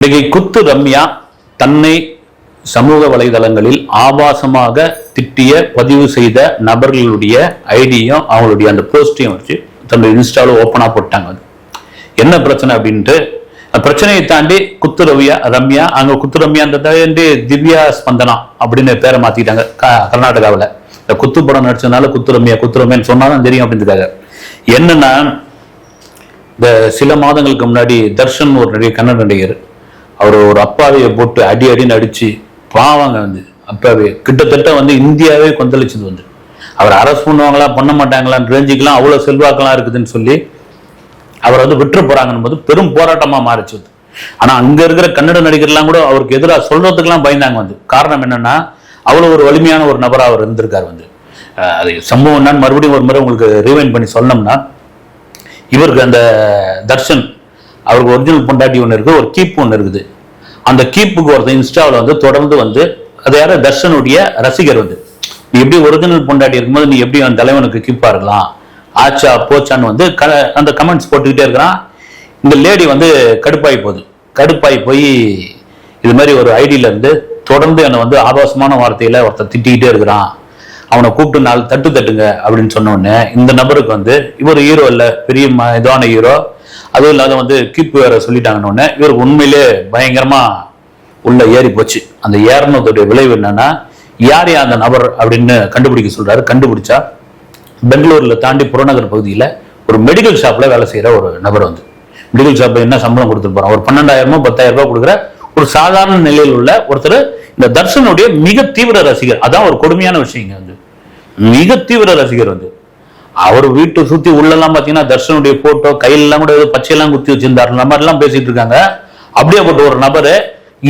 நடிகை குத்து ரம்யா தன்னை சமூக வலைதளங்களில் ஆபாசமாக திட்டிய பதிவு செய்த நபர்களுடைய ஐடியும் அவங்களுடைய அந்த போஸ்டையும் வச்சு தன்னுடைய இன்ஸ்டாவில் ஓப்பனாக போட்டாங்க அது. என்ன பிரச்சனை அப்படின்ட்டு பிரச்சனையை தாண்டி குத்து ரவியா ரம்யா அங்கே குத்து ரம்யான்றதாண்டி திவ்யா ஸ்பந்தனா அப்படின்னு பேரை மாத்திட்டாங்க க- இந்த குத்து படம் நடிச்சதுனால குத்து ரம்யா குத்து ரம்யான்னு சொன்னாதான் தெரியும் அப்படின்றதுக்காக என்னன்னா இந்த சில மாதங்களுக்கு முன்னாடி தர்ஷன் ஒரு நடிகர் கன்னட நடிகர் அவர் ஒரு அப்பாவியை போட்டு அடி அடின்னு அடிச்சு பாவாங்க வந்து. அப்பாவே கிட்டத்தட்ட வந்து இந்தியாவே கொந்தளிச்சது வந்து. அவர் அரசு பண்ணுவாங்களா பண்ண மாட்டாங்களான்னு ரேஞ்சுக்கெல்லாம் அவ்வளோ செல்வாக்கெல்லாம் இருக்குதுன்னு சொல்லி அவர் வந்து விட்டுற போறாங்கன்னு போது பெரும் போராட்டமாக மாறிச்சு வந்து. ஆனால் அங்கே இருக்கிற கன்னட நடிகர்லாம் கூட அவருக்கு எதிராக சொல்றதுக்கெல்லாம் பயந்தாங்க வந்து. காரணம் என்னன்னா அவ்வளோ ஒரு வலிமையான ஒரு நபராக அவர் இருந்திருக்காரு வந்து. அது சம்பவம் என்னன்னு மறுபடியும் ஒரு முறை உங்களுக்கு ரீவைண்ட் பண்ணி சொன்னோம்னா இவருக்கு அந்த தர்ஷன் அவருக்கு ஒரிஜினல் பொண்டாட்டி ஒன்று இருக்குது ஒரு கீப் ஒன்று இருக்குது. அந்த கீப்புக்கு ஒருத்தர் இன்ஸ்டாவில் வந்து தொடர்ந்து வந்து அது யார? தர்ஷனுடைய ரசிகர் வந்து. நீ எப்படி ஒரிஜினல் பொண்டாட்டி இருக்கும்போது நீ எப்படி அந்த தலைவனுக்கு கீப்பாக இருக்கலாம்? ஆச்சா போச்சான்னு வந்து க- அந்த கமெண்ட்ஸ் போட்டுக்கிட்டே இருக்கிறான். இந்த லேடி வந்து கடுப்பாகி போகுது. கடுப்பாகி போய் இது மாதிரி ஒரு ஐடியிலேருந்து தொடர்ந்து என்னை வந்து ஆபாசமான வார்த்தையில் ஒருத்தர் திட்டிக்கிட்டே இருக்கிறான். அவனை கூப்பிட்டு நாலு தட்டு தட்டுங்க அப்படின்னு சொன்ன இந்த நபருக்கு வந்து இவர் ஹீரோ இல்ல பெரிய ம- இதான ஹீரோ அதுவும் இல்லாத வந்து கீப்பு வேற சொல்லிட்டாங்கன்னு இவர் இவருக்கு உண்மையிலே பயங்கரமா உள்ள ஏறி போச்சு. அந்த ஏறினதுடைய விளைவு என்னன்னா யார் யார் அந்த நபர் அப்படின்னு கண்டுபிடிக்க சொல்றாரு. கண்டுபிடிச்சா பெங்களூர்ல தாண்டி புறநகர் பகுதியில ஒரு மெடிக்கல் ஷாப்ல வேலை செய்யற ஒரு நபர் வந்து. மெடிக்கல் ஷாப்ல என்ன சம்பளம் கொடுத்துருப்பாங்க ஒரு பன்னெண்டாயிரமோ பத்தாயிரம் ரூபாய் கொடுக்குற ஒரு சாதாரண நிலையில் உள்ள ஒருத்தர் இந்த தர்ஷனுடைய மிக தீவிர ரசிகர். அதான் ஒரு கொடுமையான விஷயங்க வந்து. மிக தீவிர ரசிகர் வந்து. அவர் வீட்டை சுத்தி உள்ளெல்லாம் பாத்தீங்கன்னா தர்ஷனுடைய போட்டோ கையிலலாம் கூட ஏதோ பச்சையெல்லாம் குத்தி வச்சிருந்தாரு. அந்த மாதிரி எல்லாம் பேசிட்டு இருக்காங்க. அப்படியேப்பட்ட ஒரு நபரு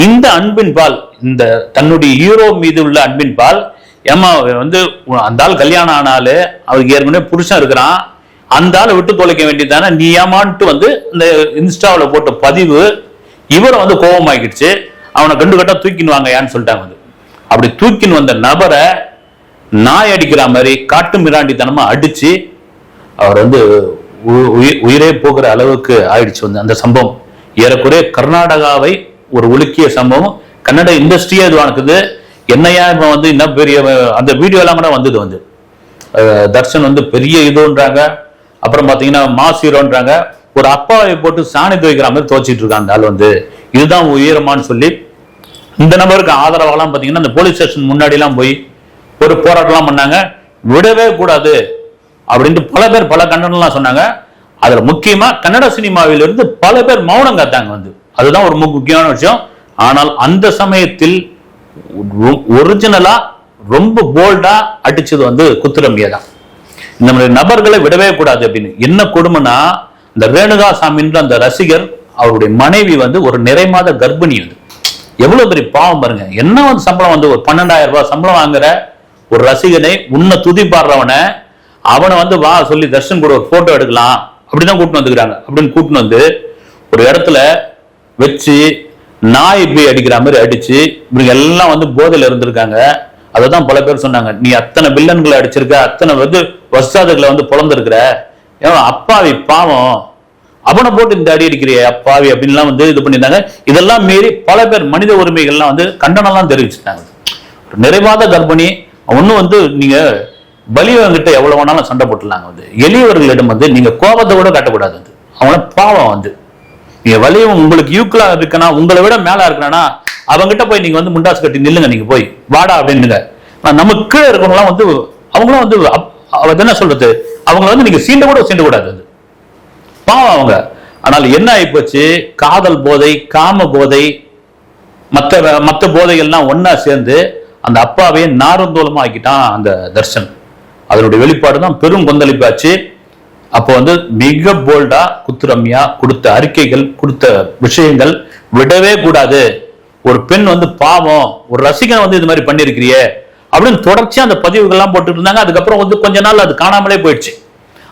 இந்த அன்பின் பால் இந்த தன்னுடைய ஹீரோ மீது உள்ள அன்பின் பால் ஏமா வந்து அந்த ஆள் கல்யாணம் ஆனாலு அவருக்கு ஏற்கனவே புருஷன் இருக்கிறான். அந்த ஆளை விட்டு தொலைக்க வேண்டியதானே நீ ஏமான்ட்டு வந்து இந்த இன்ஸ்டாவில் போட்ட பதிவு இவரை வந்து கோபமாக்கிடுச்சு. அவனை கண்டு கட்டா தூக்கின்னு வாங்க ஏன்னு சொல்லிட்டாங்க வந்து. அப்படி தூக்கின்னு வந்த நபரை நாய் அடிக்கிற மாதிரி காட்டு மிராண்டித்தனமா அடிச்சு அவர் வந்து உ- உயிரே போகிற அளவுக்கு ஆயிடுச்சு வந்து அந்த சம்பவம். ஏறக்குறைய கர்நாடகாவை ஒரு உலுக்கிய சம்பவம். கன்னட இண்டஸ்ட்ரியே இதுவானுக்குது என்னையா இவன் வந்து என்ன பெரிய அந்த வீடியோ எல்லாம் கூட வந்தது வந்து. தர்ஷன் வந்து பெரிய இதுன்றாங்க. அப்புறம் பாத்தீங்கன்னா மாஸ் ஹீரோன்றாங்க ஒரு அப்பாவை போட்டு சாணி துவைக்கிற மாதிரி துவைச்சிட்டு இருக்காங்க அந்த ஆள் வந்து. இதுதான் உயரமானு சொல்லி இந்த நபருக்கு ஆதரவாகலாம் பாத்தீங்கன்னா அந்த போலீஸ் ஸ்டேஷன் முன்னாடி எல்லாம் போய் ஒரு போராட்டம்லாம் பண்ணாங்க. விடவே கூடாது அப்படின்ட்டு பல பேர் பல கண்டனம்லாம் சொன்னாங்க. அதில் முக்கியமாக கன்னட சினிமாவிலிருந்து பல பேர் மௌனம் காத்தாங்க வந்து. அதுதான் ஒரு முக்கியமான விஷயம். ஆனால் அந்த சமயத்தில் ஒரிஜினலாக ரொம்ப போல்டாக அடிச்சது வந்து குத்துரம்பியா தான் இந்த மாதிரி நபர்களை விடவே கூடாது அப்படின்னு. என்ன கொடுமைனா இந்த ரேணுகா சாமின்ற அந்த ரசிகர் அவருடைய மனைவி வந்து ஒரு நிறைமாத கர்ப்பிணி வந்து எவ்வளவு பெரிய பாவம் பாருங்க. என்ன வந்து சம்பளம் வந்து ஒரு பன்னெண்டாயிரம் ரூபாய் சம்பளம் வாங்குற ஒரு ரசிகனை உன்னை துதி பாடுறவனை அவனை வந்து வா சொல்லி தர்ஷன் கூட ஒரு போட்டோ எடுக்கலாம். அப்படிதான் கூட்டின்னு வந்துக்கிறாங்க. அப்படின்னு கூட்டின்னு வந்து ஒரு இடத்துல வச்சு நாய் இப்படி அடிக்கிற மாதிரி அடிச்சு இவங்க எல்லாம் வந்து போதையில் இருந்திருக்காங்க. அதை தான் பல பேர் சொன்னாங்க. நீ அத்தனை பில்லன்களை அடிச்சிருக்க அத்தனை வந்து வசாதுகளை வந்து பிறந்திருக்கிற ஏன் அப்பாவி பாவம். அவனை போட்டு இந்த அடி அடிக்கிறிய அப்பாவி அப்படின்லாம் வந்து இது பண்ணியிருந்தாங்க. இதெல்லாம் மீறி பல பேர் மனித உரிமைகள்லாம் வந்து கண்டனம்லாம் தெரிவிச்சிட்டாங்க. நிறைவாத கர்ப்பிணி ஒன்றும் வந்து நீங்கள் பலியவங்கிட்ட எவ்வளோ வேணாலும் சண்டை போட்டுலாங்க வந்து. எளியவர்களிடம் வந்து நீங்கள் கோபத்தை கூட காட்டக்கூடாது வந்து. அவன பாவம் வந்து. நீங்கள் வலியவன் உங்களுக்கு யூக்கலா இருக்கனா உங்களை விட மேலே இருக்கனா அவங்ககிட்ட போய் நீங்கள் வந்து முண்டாசு கட்டி நில்லுங்க நீங்கள் போய். வாடா அப்படின்னுங்க நம்ம நமக்கு கீழே இருக்கவங்களாம் வந்து அவங்களும் வந்து அப்- அவ என்ன சொல்றது? அவங்கள வந்து நீங்க சீண்ட கூட சீண்ட கூடாது அது பாவம் அவங்க. ஆனால் என்ன ஆயிப்போச்சு? காதல் போதை காம போதை மற்ற மற்ற போதைகள்லாம் ஒன்றா சேர்ந்து அந்த அப்பாவே நாரந்தோலமா ஆக்கிட்டான் அந்த தர்ஷன். அதனுடைய வெளிப்பாடு தான் பெரும் கொந்தளிப்பாச்சு. அப்போ வந்து மிக போல்டா குத்துரம்யா கொடுத்த அறிக்கைகள் கொடுத்த விஷயங்கள் விடவே கூடாது. ஒரு பெண் வந்து பாவம் ஒரு ரசிகன் வந்து இது மாதிரி பண்ணிருக்கிறியே அப்படின்னு தொடர்ச்சியா அந்த பதிவுகள்லாம் போட்டுட்டு இருந்தாங்க. அதுக்கப்புறம் வந்து கொஞ்ச நாள் அது காணாமலே போயிடுச்சு.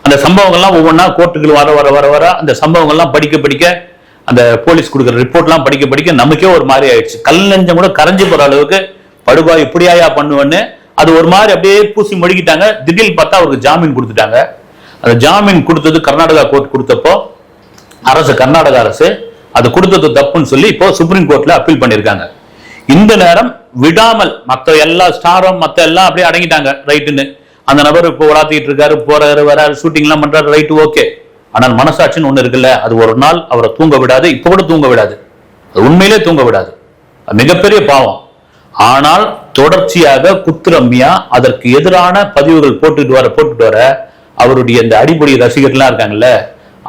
அந்த சம்பவங்கள்லாம் ஒவ்வொன்றா கோர்ட்டுகள் வர வர வர வர அந்த சம்பவங்கள்லாம் படிக்க படிக்க அந்த போலீஸ் கொடுக்குற ரிப்போர்ட்லாம் படிக்க படிக்க நமக்கே ஒரு மாதிரி ஆயிடுச்சு. கல் நெஞ்சம் கூட கரைஞ்சு போற அளவுக்கு படுபா இப்படியாயா பண்ணுவேன்னு அது ஒரு மாதிரி அப்படியே பூசி மொழிக்கிட்டாங்க திடீர்னு பார்த்தா அவருக்கு ஜாமீன் கொடுத்துட்டாங்க. அந்த ஜாமீன் கொடுத்தது கர்நாடகா கோர்ட் கொடுத்தப்போ அரசு கர்நாடக அரசு அது கொடுத்தது தப்புன்னு சொல்லி இப்போ சுப்ரீம் கோர்ட்ல அப்பீல் பண்ணியிருக்காங்க. இந்த நேரம் விடாமல் மற்ற எல்லா ஸ்டாரும் மற்ற எல்லாம் அப்படியே அடங்கிட்டாங்க ரைட்டுன்னு அந்த நபர் இப்போ உலாத்திட்டு இருக்காரு போறாரு வராரு ஷூட்டிங் எல்லாம் பண்றாரு ரைட்டு ஓகே ஆனால் மனசாட்சின்னு ஒண்ணு இருக்குல்ல அது ஒரு நாள் அவரை தூங்க விடாது இப்போ கூட தூங்க விடாது. அது உண்மையிலே தூங்க விடாது. மிகப்பெரிய பாவம். ஆனால் தொடர்ச்சியாக குத்துரம்யா அதற்கு எதிரான பதிவுகள் போட்டுட்டு வர போட்டுட்டு வர அவருடைய இந்த அடிப்படை ரசிகர்கள்லாம் இருக்காங்கல்ல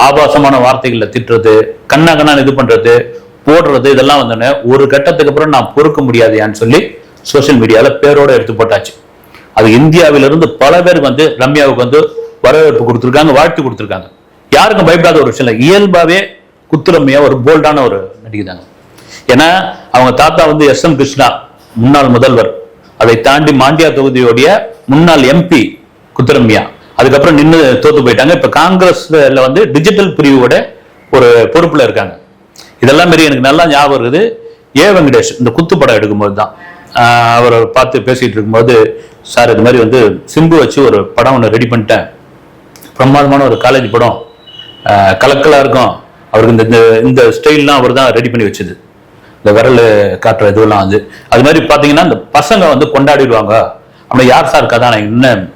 ஆபாசமான வார்த்தைகளை திட்டுறது கண்ணா கண்ணான்னு இது பண்றது போடுறது இதெல்லாம் வந்தோடனே ஒரு கட்டத்துக்கு அப்புறம் நான் பொறுக்க முடியாதையான்னு சொல்லி சோஷியல் மீடியால பேரோட எடுத்து போட்டாச்சு. அது இந்தியாவிலிருந்து பல பேர் வந்து ரம்யாவுக்கு வந்து வரவேற்பு கொடுத்துருக்காங்க வாழ்த்து கொடுத்துருக்காங்க. யாருக்கும் பயப்படாத ஒரு விஷயம் இல்லை இயல்பாவே குத்துரம்யா ஒரு போல்டான ஒரு நடிகை தாங்க. ஏன்னா அவங்க தாத்தா வந்து எஸ் எம் கிருஷ்ணா. முன்னாள் முதல்வர். அதை தாண்டி மாண்டியா தொகுதியுடைய முன்னாள் எம்பி குத்துரம்யா. அதுக்கப்புறம் நின்று தோத்து போயிட்டாங்க. இப்ப காங்கிரஸ்ல வந்து டிஜிட்டல் பிரிவோட ஒரு பொறுப்புல இருக்காங்க. இதெல்லாம் மாரி எனக்கு நல்லா ஞாபகம் இருக்குது. ஏ வெங்கடேஷ் இந்த குத்து படம் எடுக்கும்போது தான். அவரை பார்த்து பேசிட்டு இருக்கும்போது சார் இது மாதிரி வந்து சிம்பு வச்சு ஒரு படம் ஒன்று ரெடி பண்ணிட்டேன். பிரமாதமான ஒரு காலேஜ் படம். கலக்கலாக இருக்கும். அவருக்கு இந்த இந்த- இந்த ஸ்டைல்லாம் அவர் தான் ரெடி பண்ணி வச்சது. இந்த விரல் காட்டுற இதுவெல்லாம் வந்து அது மாதிரி பார்த்தீங்கன்னா இந்த பசங்க வந்து கொண்டாடிடுவாங்க. அப்படி யார் சார் கதானா என்ன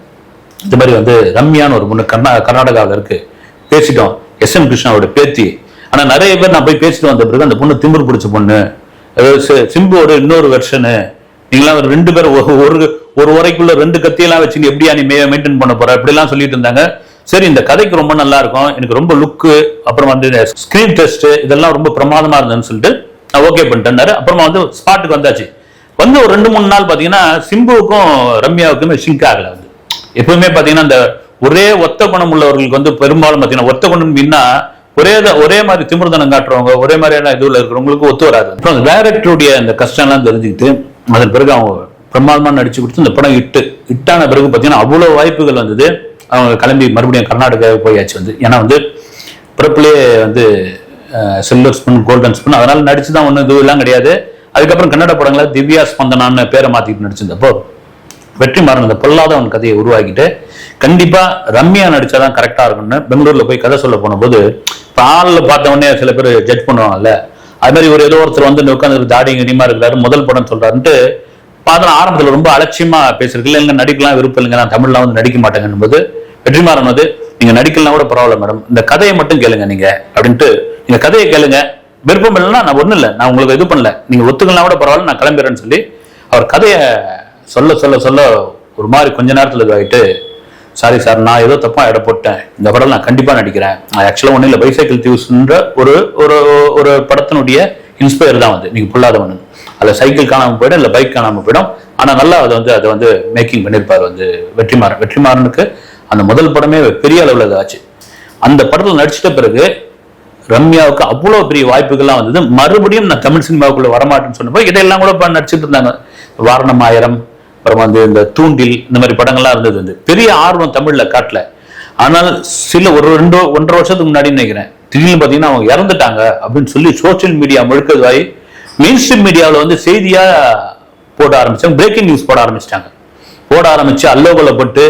இது மாதிரி வந்து ரம்யான்னு ஒரு பொண்ணு கர்நா கர்நாடகாவில் இருக்கு. பேசிட்டோம். எஸ் எம் கிருஷ்ணாவோட பேத்தி. ஆனால் நிறைய பேர் நான் போய் பேசிட்டு வந்த பிறகு அந்த பொண்ணு திமிரு பிடிச்ச பொண்ணு. அதாவது சிம்புவோட இன்னொரு வெர்ஷனு நீங்களாம் ரெண்டு பேரும் ஒரு ஒரு- ஒரு உரைக்குள்ள ரெண்டு கத்தியெல்லாம் வச்சு நீ எப்படியா நீ மெயின்டைன் பண்ண போற? இப்படிலாம் சொல்லிட்டு இருந்தாங்க. சரி இந்த கதைக்கு ரொம்ப நல்லா இருக்கும். எனக்கு ரொம்ப லுக்கு அப்புறம் வந்து ஸ்கிரீன் டெஸ்ட் இதெல்லாம் ரொம்ப பிரமாதமா இருந்ததுன்னு சொல்லிட்டு நான் ஓகே பண்ணிட்டேன்னாரு அப்புறமா வந்து ஸ்பாட்டுக்கு வந்தாச்சு. வந்து ஒரு ரெண்டு மூணு நாள் பார்த்தீங்கன்னா சிம்புவுக்கும் ரம்யாவுக்குமே சிங்க் ஆகல வந்து. எப்பவுமே பார்த்தீங்கன்னா அந்த ஒரே ஒத்த குணம் உள்ளவர்களுக்கு வந்து பெரும்பாலும் பார்த்தீங்கன்னா ஒத்த குணம் மீன்னா ஒரே ஒரே மாதிரி திமிர்தனம் காட்டுறவங்க ஒரே மாதிரியான இதுல இருக்கிறவங்களுக்கு ஒத்து வராது. அப்புறம் டேரக்டருடைய அந்த கஷ்டம்லாம் தெரிஞ்சுக்கிட்டு அதன் பிறகு அவங்க பிரமாதமா நடிச்சு கொடுத்து இந்த படம் இட்டு இட்டான பிறகு பார்த்தீங்கன்னா அவ்வளோ வாய்ப்புகள் வந்தது. அவங்க கிளம்பி மறுபடியும் கர்நாடகாவுக்கு போயாச்சு வந்து. ஏன்னா வந்து பிறப்புலேயே வந்து சில்வர் ஸ்பூன் கோல்டன் ஸ்பூன் அதனால நடிச்சு தான் ஒன்றும் இதுவெல்லாம் கிடையாது. அதுக்கப்புறம் கன்னட படங்களை திவ்யா ஸ்பந்தனான்னு பேரை மாற்றிட்டு நடிச்சிருந்தப்போ வெற்றிமாறன் அந்த பொல்லாதவன் கதையை உருவாக்கிட்டு கண்டிப்பாக ரம்யா நடிச்சாதான் கரெக்டாக இருக்கும்னு பெங்களூரில் போய் கதை சொல்ல போனபோது இப்போ ஆளில் பார்த்தவொடனே சில பேர் ஜட்ஜ் பண்ணுவாங்கல்ல அது மாதிரி ஒரு ஏதோ ஒருத்தர் வந்து உட்காந்து தாடி கனிமா இருக்கிறாரு முதல் படம் சொல்கிறாருன்ட்டு பார்த்தா ஆரம்பத்தில் ரொம்ப அலட்சியமாக பேசுறது இல்லை இல்லைங்க நடிக்கலாம் விருப்பம் இல்லைங்க நான் தமிழ்லாம் வந்து நடிக்க மாட்டேங்கும்போது போது வெற்றிமாறன் வந்து நீங்கள் நடிக்கலாம் கூட பரவாயில்ல மேடம் இந்த கதையை மட்டும் கேளுங்க நீங்கள் அப்படின்ட்டு இந்த கதையை கேளுங்க. விருப்பம் இல்லைன்னா நான் ஒன்றும் இல்லை. நான் உங்களுக்கு இது பண்ணல. நீங்க ஒத்துக்கலாம் கூட பரவாயில்ல நான் கிளம்பிடுறேன்னு சொல்லி அவர் கதையை சொல்ல சொல்ல சொல்ல ஒரு மாதிரி கொஞ்ச நேரத்தில் இதாகிட்டு சாரி சார் நான் ஏதோ தப்பா இட போட்டேன். இந்த படம் நான் கண்டிப்பா நடிக்கிறேன். நான் ஆக்சுவலாக ஒன்றும் இல்லை. பைசைக்கிள் தியூஸ்ன்ற ஒரு ஒரு ஒரு படத்தினுடைய இன்ஸ்பயர் தான் வந்து நீங்க ஒன்று அதில் சைக்கிள் காணாமல் போயிடும் இல்லை பைக் காணாமல் போயிடும். ஆனால் நல்லா அதை வந்து அதை வந்து மேக்கிங் பண்ணியிருப்பார் வந்து வெற்றிமாறன். வெற்றிமாறனுக்கு அந்த முதல் படமே பெரிய அளவில் இதாச்சு. அந்த படத்தில் நடிச்சிட்ட பிறகு ரம்யாவுக்கு அவ்வளோ பெரிய வாய்ப்புகள்லாம் வந்தது. மறுபடியும் நான் தமிழ் சினிமாவுக்குள்ள வரமாட்டேன்னு சொன்னப்போ இதெல்லாம் கூட இப்போ நடிச்சிட்டு இருந்தாங்க. வாரணம் ஆயிரம் அப்புறம் வந்து இந்த தூண்டில் இந்த மாதிரி படங்கள்லாம் இருந்தது வந்து. பெரிய ஆர்வம் தமிழில் காட்டல. ஆனால் சில ஒரு ரெண்டு ஒன்றரை வருஷத்துக்கு முன்னாடி நினைக்கிறேன். திடீர்னு பார்த்தீங்கன்னா அவங்க இறந்துட்டாங்க அப்படின்னு சொல்லி சோஷியல் மீடியா முழுக்கதாகி மெயின் ஸ்ட்ரீம் மீடியாவில் வந்து செய்தியாக போட ஆரம்பிச்சாங்க. பிரேக்கிங் நியூஸ் போட ஆரம்பிச்சிட்டாங்க. போட ஆரம்பிச்சு அல்லோகலப்பட்டு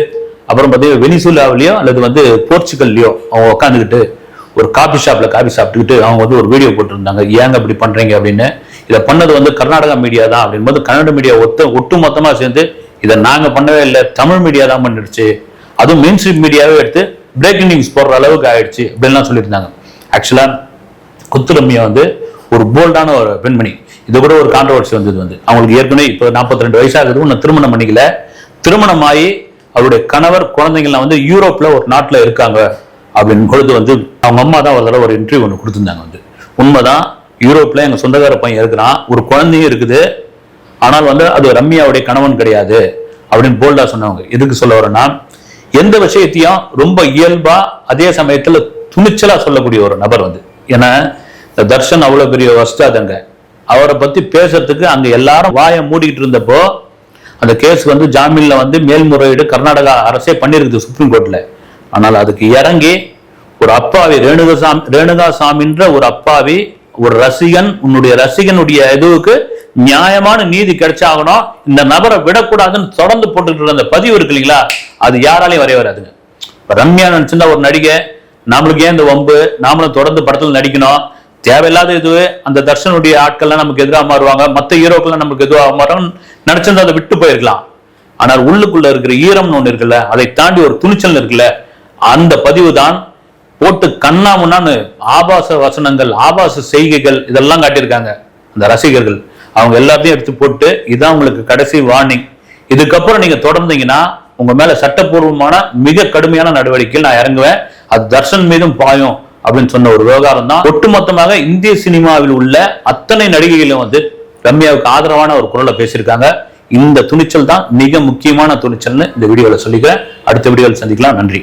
அப்புறம் பார்த்தீங்கன்னா வெனிசுலாவிலையோ அல்லது வந்து போர்ச்சுகல்லையோ அவங்க உட்காந்துக்கிட்டு ஒரு காபி ஷாப்ல காபி சாப்பிட்டுக்கிட்டு அவங்க வந்து ஒரு வீடியோ போட்டிருந்தாங்க. ஏங்க இப்படி பண்றீங்க அப்படின்னு? இதை பண்ணது வந்து கர்நாடகா மீடியா தான் அப்படின்போது கன்னட மீடியா ஒத்த ஒட்டு மொத்தமா சேர்ந்து இதை நாங்க பண்ணவே இல்லை. தமிழ் மீடியா தான் பண்ணிடுச்சு. அதுவும் மெயின் ஸ்ட்ரீம் மீடியாவே எடுத்து பிரேக்கிங் நியூஸ் போடுற அளவுக்கு ஆயிடுச்சு அப்படின்லாம் சொல்லியிருந்தாங்க. ஆக்சுவலா குத்துரம்யா வந்து ஒரு போல்டான ஒரு பெண்மணி. இது கூட ஒரு கான்ட்ரவர்சி வந்தது வந்து. அவங்களுக்கு ஏற்கனவே இப்போ 42 ரெண்டு வயசாகுது. இன்னும் திருமணம் பண்ணிக்கல. திருமணமாகி அவருடைய கணவர் குழந்தைங்கள்லாம் வந்து யூரோப்ல ஒரு நாட்டுல இருக்காங்க. அப்படின்னு பொழுது வந்து அவங்க அம்மா தான் ஒரு தடவை ஒரு இன்டர்வியூ ஒன்று கொடுத்துருந்தாங்க வந்து. உண்மைதான் யூரோப்பில் எங்கள் சொந்தக்கார பையன் இருக்கிறான் ஒரு குழந்தையும் இருக்குது ஆனால் வந்து அது ரம்யாவுடைய கணவன் கிடையாது அப்படின்னு போல்டா சொன்னவங்க. எதுக்கு சொல்ல வரேன்னா எந்த விஷயத்தையும் ரொம்ப இயல்பா அதே சமயத்துல துணிச்சலா சொல்லக்கூடிய ஒரு நபர் வந்து. ஏன்னா இந்த தர்ஷன் அவ்வளவு பெரிய வஸ்தாதங்க அவரை பத்தி பேசுறதுக்கு அங்க எல்லாரும் வாயை மூடிக்கிட்டு இருந்தப்போ அந்த கேஸ் வந்து ஜாமீன்ல வந்து மேல்முறையீடு கர்நாடகா அரசே பண்ணியிருக்குது சுப்ரீம் கோர்ட்ல. ஆனால் அதுக்கு இறங்கி ஒரு அப்பாவி ரேணுகசாமி ரேணுகா சாமின்ற ஒரு அப்பாவி ஒரு ரசிகன் உன்னுடைய ரசிகனுடைய இதுவுக்கு நியாயமான நீதி கிடைச்சாகணும் இந்த நபரை விடக்கூடாதுன்னு தொடர்ந்து போட்டுக்கிட்டு இருந்த அந்த பதிவு இருக்கு இல்லைங்களா? அது யாராலையும் வரைய வராதுங்க. இப்போ ரம்யா நினச்சிருந்தா ஒரு நடிகை நம்மளுக்கு ஏன் இந்த வம்பு? நாமளும் தொடர்ந்து படத்தில் நடிக்கணும். தேவையில்லாத இது அந்த தர்ஷனுடைய ஆட்கள்லாம் நமக்கு எதிராக மாறுவாங்க மற்ற ஹீரோக்கள்லாம் நமக்கு எதுவாக மாறும் நினைச்சிருந்தா அதை விட்டு போயிருக்கலாம். ஆனால் உள்ளுக்குள்ள இருக்கிற ஈரம்னு ஒன்று இருக்குல்ல அதை தாண்டி ஒரு துணிச்சல் இருக்குல்ல அந்த பதிவு தான் போட்டு கண்ணா முன்னான்னு ஆபாச வசனங்கள் ஆபாச செய்கைகள் இதெல்லாம் காட்டியிருக்காங்க. அந்த ரசிகர்கள். அவங்க எல்லாத்தையும் எடுத்து போட்டு இதான் உங்களுக்கு கடைசி வார்னிங் இதுக்கப்புறம் நீங்க தொடர்ந்தீங்கன்னா உங்க மேல சட்டப்பூர்வமான மிக கடுமையான நடவடிக்கை நான் இறங்குவேன். அது தர்ஷன் மீதும் பாயும் அப்படின்னு சொன்ன ஒரு விவகாரம் தான். ஒட்டுமொத்தமாக இந்திய சினிமாவில் உள்ள அத்தனை நடிகைகளும் வந்து ரம்யாவுக்கு ஆதரவான ஒரு குரலை பேசியிருக்காங்க. இந்த துணிச்சல் தான் மிக முக்கியமான துணிச்சல்னு இந்த வீடியோவில் சொல்லிக்கிறேன். அடுத்த வீடியோவில் சந்திக்கலாம். நன்றி.